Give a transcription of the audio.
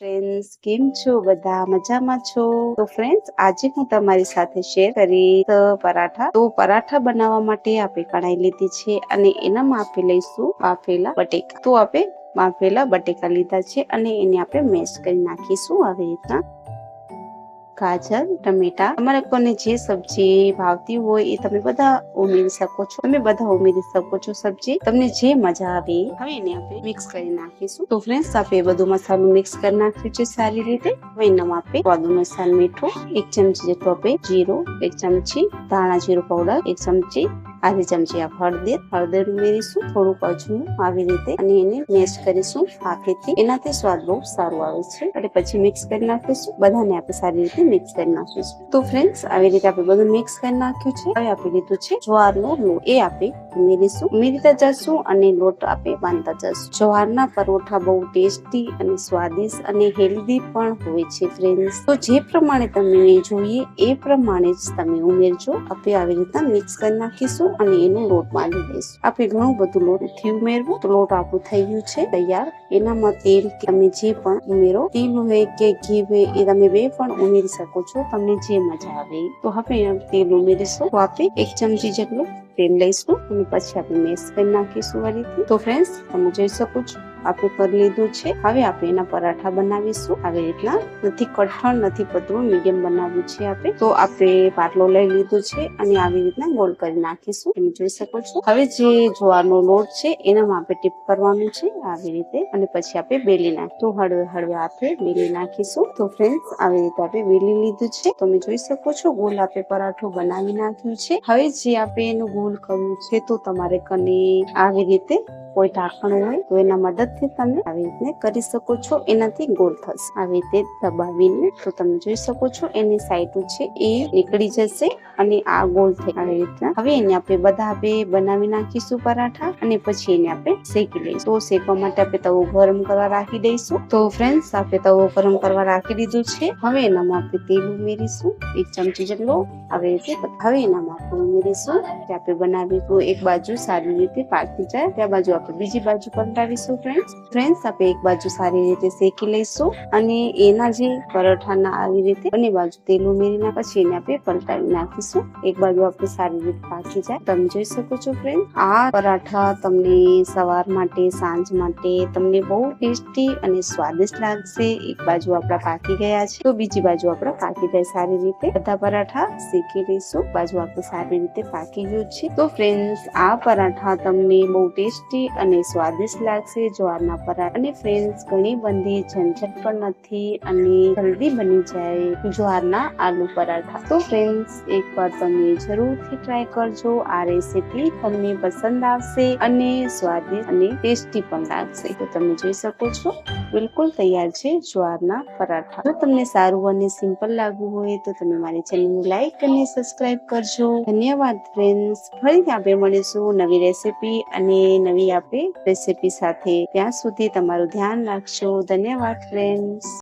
Friends કેમ છો? બધા મજામાં છો? તો ફ્રેન્ડ્સ આજે હું તમારી સાથે શેર કરી પરાઠા. તો પરાઠા બનાવવા માટે આપણે કઢાઈ લીધી છે અને એનામાં આપણે લઈશું બાફેલા બટેકા. તો આપણે બાફેલા બટેકા લીધા છે અને એને આપણે મેશ કરી નાખીશું આવી રીતના. ગાજર, ટમેટા, તમારે કોને જે સબ્જી ભાવતી હોય એ તમે બધા ઉમેરી શકો છો. તમે બધા ઉમેરી શકો છો સબ્જી. તમને જે મજા આવે હવે એને આપણે મિક્સ કરી નાખીશું. તો ફ્રેન્ડ્સ આપણે બધું મસાલો મિક્સ કરી નાખ્યું છે સારી રીતે. હવે એનામાં આપણે સ્વાદ અનુસાર મીઠું, એક ચમચી જેટલું આપણે જીરું, એક ચમચી ધાણા જીરું પાવડર એક ચમચી આધી ચમચી આપ હળદર હળદર ઉમેરીશું થોડુંક અજમું આવી રીતે અને એને મેશ કરીશું હાથેથી એનાથી સ્વાદ બહુ સારો આવે છે. અને પછી મિક્સ કરી નાખીશું. બધાને આપણે સારી રીતે મિક્સ કરી નાખીશું. તો ફ્રેન્ડ્સ આવી રીતે આપણે બધું મિક્સ કરી નાખ્યું છે. હવે આપણે લીધું છે, જવારનો લોટ. એ આપણે ઉમેરીશું. ઉમેરીતા જશું અને લોટ આપણે બાંધતા જશું. જવારના પરોઠા બહુ ટેસ્ટી અને સ્વાદિષ્ટ અને હેલ્ધી પણ હોય છે ફ્રેન્ડ્સ તો જે પ્રમાણે તમને જોઈએ, એ પ્રમાણે જ તમે ઉમેરજો. આપણે આવી રીતના મિક્સ કરી નાખીશું અને એનો લોટ બાંધી દઈશું. આપણે ઘણું બધું લોટથી ઉમેરવું. તો લોટ આપણું થઈ ગયું છે તૈયાર. એનામાં તેલ કે તમે જે પણ ઉમેરો, તેલ હોય કે ઘી હોય, એ તમે બે પણ ઉમેરી શકો છો. તમને જે મજા આવે. તો હવે તેલ ઉમેરીશું. તો આપણે એક ચમચી જેટલું તેલ લઈશું અને પછી આપણે મેશ કરી નાખીશું આ રીતે તો ફ્રેન્ડ્સ તમે જોઈ શકો છો. આપણે કરી લીધું છે. હવે આપણે એના પરાઠા બનાવીશું. આવી રીતના નથી કઠણ, નથી પતળું મીડિયમ બનાવ્યું છે આપણે. તો આપણે પાટલો લઈ લીધો છે અને આવી રીતના ગોલ કરી નાખીશું. તમે જોઈ શકો છો. હવે જે જુવારનો લોટ છે એનામાં આપણે ટીપ કરવાનું છે આવી રીતે. અને પછી આપણે બેલી નાખ, તો હળવે હળવે આપણે બેલી નાખીશું. તો ફ્રેન્ડ્સ આવી રીતે આપણે બેલી લીધું છે. તમે જોઈ શકો છો ગોલ આપણે પરાઠો બનાવી નાખ્યું છે. હવે જે આપણે એનું ગોળ કરવું છે તો તમારે કને આવી રીતે કોઈ ઢાંકણ હોય તો એના મદદથી તમે આવી રીતે કરી શકો છો. એનાથી ગોળ થશે. આવી રીતે દબાવીને તો તમે જોઈ શકો છો, એની સાઈડ છે એ નીકળી જશે અને આ ગોળ થઈ આવી રીતના. હવે એને આપણે બધા આપણે બનાવી નાખીશું પરાઠા અને પછી એને આપણે શેકી લઈશું. તો શેકવા માટે આપણે તવો ગરમ કરવા રાખી દઈશું. તો ફ્રેન્ડ્સ આપણે તવો ગરમ કરવા રાખી દીધું છે. હવે એનામાં આપણે તેલ ઉમેરીશું. એક ચમચી જેટલો આવી રીતે હવે એનામાં આપણે ઉમેરીશું કે આપણે બનાવીશું એક બાજુ સારી રીતે પાકી જાય. ત્યાં બાજુ આપણે બીજી બાજુ પલટાવીશું ફ્રેન્ડ્સ ફ્રેન્ડ્સ આપણે એક બાજુ સારી રીતે શેકી લઈશું અને એના જે પરોઠાના આવી રીતે બંને બાજુ તેલ ઉમેરીને પછી એને આપણે પલટાવી નાખીશું. એક બાજુ આપણે સારી રીતે પાકી જાય. તમે જોઈ શકો છો ફ્રેન્ડ આ પરાઠા તમને સવાર માટે, સાંજ માટે તમને બહુ ટેસ્ટી અને સ્વાદિષ્ટ લાગશે. એક બાજુ આપણા પાકી ગયા છે, તો બીજી બાજુ આપણા પાકી જાય. સારી રીતે બધા પરાઠા શેકી લઈશું. બાજુ આપણે સારી રીતે પાકી ગયું છે. તો ફ્રેન્ડ્સ આ પરાઠા તમને બહુ ટેસ્ટી અને સ્વાદિષ્ટ લાગશે. જ્વારના પરાઠા અને ફ્રેન્ડ્સ ઘણી બધી ઝંઝટ પણ નથી અને જલ્દી બની જાય જ્વારના આલુ પરાઠા. તો ફ્રેન્ડ્સ એકવાર તમે જરૂરથી ટ્રાય કરજો. આ રેસીપી તમને પસંદ આવશે અને સ્વાદિષ્ટ અને ટેસ્ટી પણ લાગશે. તો તમે જોઈ શકો છો, બિલકુલ તૈયાર છે જ્વારના પરાઠા. જો તમને સારું અને સિમ્પલ લાગવું હોય તો તમે મારી ચેનલને લાઈક અને સબસ્ક્રાઇબ કરજો. ધન્યવાદ ફ્રેન્ડ્સ ફરીથી આપણે મળીશું નવી રેસીપી અને નવી આપણે રેસીપી સાથે. ત્યાં સુધી તમારું ધ્યાન રાખજો ધન્યવાદ ફ્રેન્ડ્સ